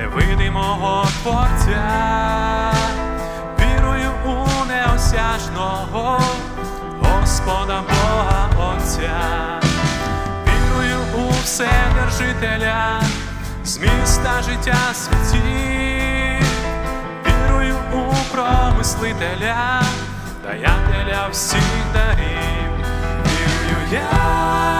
невидимого творця, вірую у неосяжного Господа Бога Отця, вірую у Вседержителя, з міста життя світів, вірую у промислителя, даятеля всіх дарів, вірую я.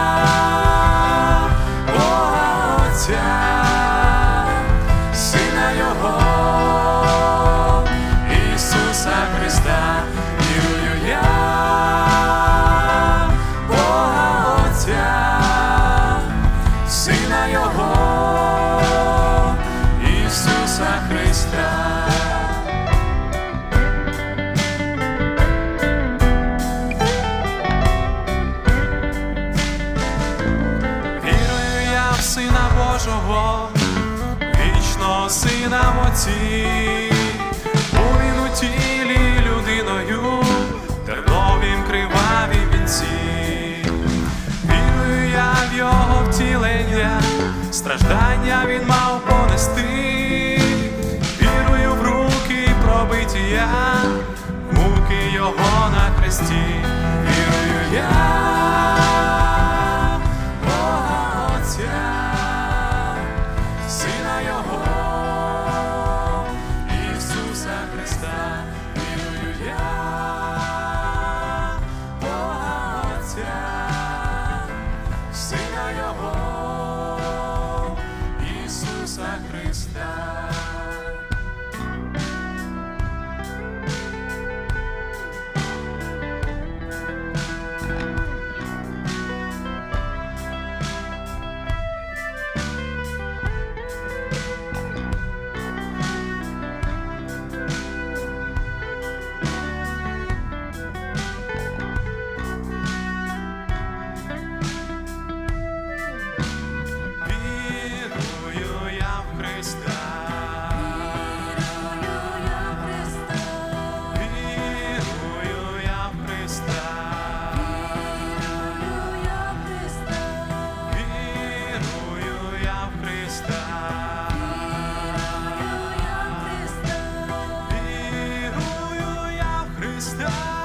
Ісуса. Вірую я в Сина Божого, вічного Сина Отці, у тілі людиною, терновім криваві вінці. Вірую я в Його втілення, страждання він мав в муки Його на хресті. Я